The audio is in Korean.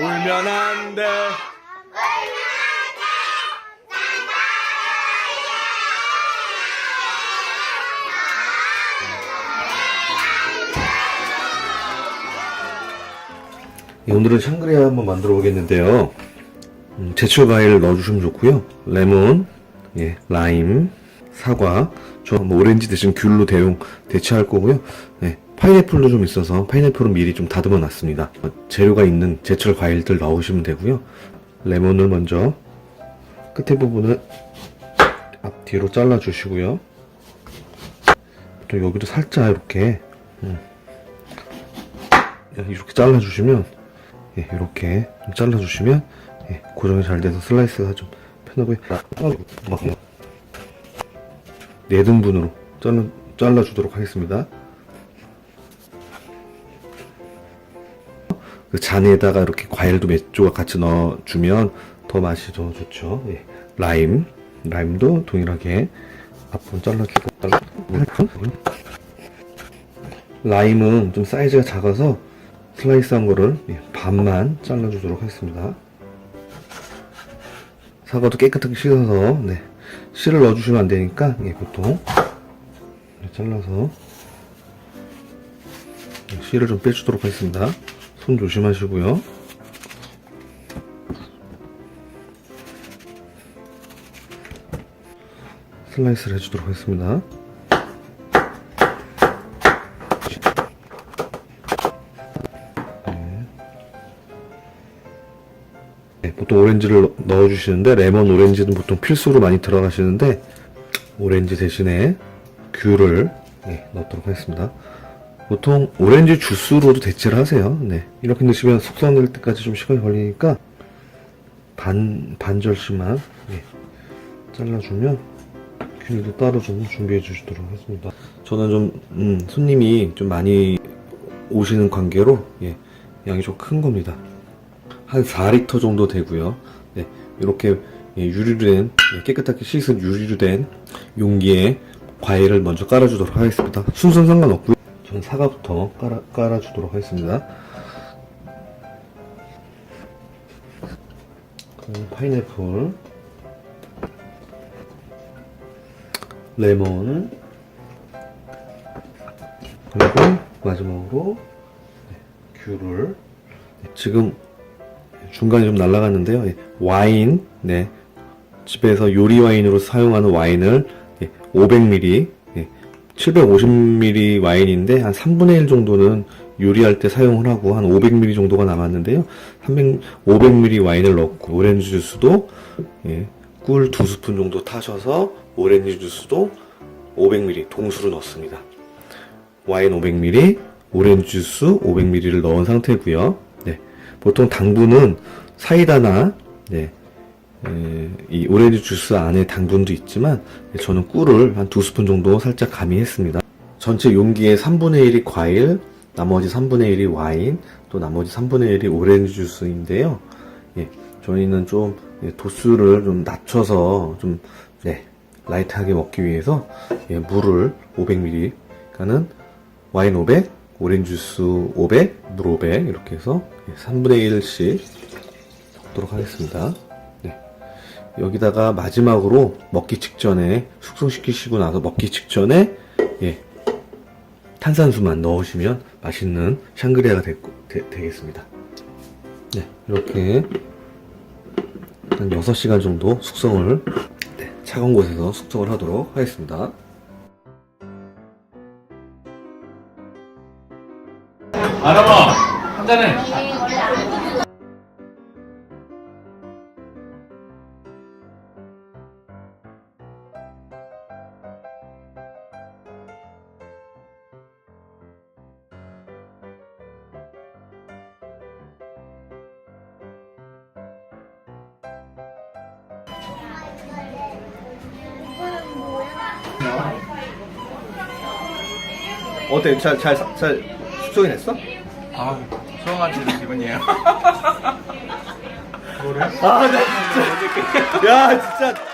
울면 안 돼. 예, 오늘은 샹그리아 한번 만들어 보겠는데요. 음, 제철 과일 넣어주시면 좋고요. 레몬, 예, 라임, 사과, 저 뭐 오렌지 대신 귤로 대용 대체할 거고요. 네, 파인애플도 좀 있어서 파인애플은 미리 좀 다듬어 놨습니다. 어, 재료가 있는 제철 과일들 넣으시면 되고요. 레몬을 먼저 끝에 부분을 앞뒤로 잘라 주시고요. 또 여기도 살짝 이렇게 음, 이렇게 잘라 주시면 예, 이렇게 좀 잘라 주시면 예, 고정이 잘 돼서 슬라이스가 좀 편하고요. 네 등분으로 잘라, 잘라 주도록 하겠습니다. 그 잔에다가 이렇게 과일도 몇 조각 같이 넣어주면 더 맛이 더 좋죠. 예. 라임, 라임도 동일하게 앞으로 잘라주고. 라임은 좀 사이즈가 작아서 슬라이스한 거를 예, 반만 잘라주도록 하겠습니다. 사과도 깨끗하게 씻어서 네, 씨를 넣어주시면 안 되니까 예, 보통 이렇게 잘라서 네, 씨를 좀 빼주도록 하겠습니다. 손 조심하시고요. 슬라이스를 해주도록 하겠습니다. 네, 보통 오렌지를 넣- 넣어주시는데 레몬 오렌지는 보통 필수로 많이 들어가시는데 오렌지 대신에 귤을 네, 넣도록 하겠습니다. 보통 오렌지 주스로도 대체를 하세요. 네, 이렇게 넣으시면 숙성될 때까지 좀 시간이 걸리니까 반 반절씩만 네, 잘라주면 귤도 따로 좀 준비해 주시도록 하겠습니다. 저는 좀 음, 손님이 좀 많이 오시는 관계로 예, 양이 좀 큰 겁니다. 한 4리터 정도 되고요. 네, 이렇게 예, 유리로 된 예, 깨끗하게 씻은 유리로 된 용기에 과일을 먼저 깔아주도록 하겠습니다. 순서는 상관없고요. 저는 사과부터 깔아, 깔아주도록 하겠습니다. 파인애플, 레몬, 그리고 마지막으로 네, 귤을 네, 지금 중간에 좀 날아갔는데요. 예, 와인, 네. 집에서 요리 와인으로 사용하는 와인을 예, 500ml, 예, 750ml 와인인데 한 3분의 1 정도는 요리할 때 사용을 하고 한 500ml 정도가 남았는데요. 300, 500ml 와인을 넣고 오렌지 주스도 예, 꿀 2스푼 정도 타셔서 오렌지 주스도 500ml 동수로 넣습니다. 와인 500ml, 오렌지 주스 500ml를 넣은 상태고요. 네. 보통 당분은 사이다나 네, 에, 이 오렌지 주스 안에 당분도 있지만 저는 꿀을 한 두 스푼 정도 살짝 가미했습니다. 전체 용기의 3분의 1이 과일, 나머지 3분의 1이 와인, 또 나머지 3분의 1이 오렌지 주스인데요. 예, 저희는 좀 예, 도수를 좀 낮춰서 좀 네, 라이트하게 먹기 위해서 예, 물을 500ml, 그러니까는 와인 500, 오렌지 주스 500, 물 500 이렇게 해서 3분의 1씩 섞도록 하겠습니다. 네. 여기다가 마지막으로 먹기 직전에 숙성시키시고 나서 먹기 직전에 예, 탄산수만 넣으시면 맛있는 샹그리아가 되, 겠습니다 네, 이렇게 한 6시간 정도 숙성을 네, 차가운 곳에서 숙성을 하도록 하겠습니다. 아람아 한 잔해 어때? 잘, 잘, 잘 숙성이 됐어? 아 수영한 지 기분이에요 아, 나 진짜. 야, 진짜.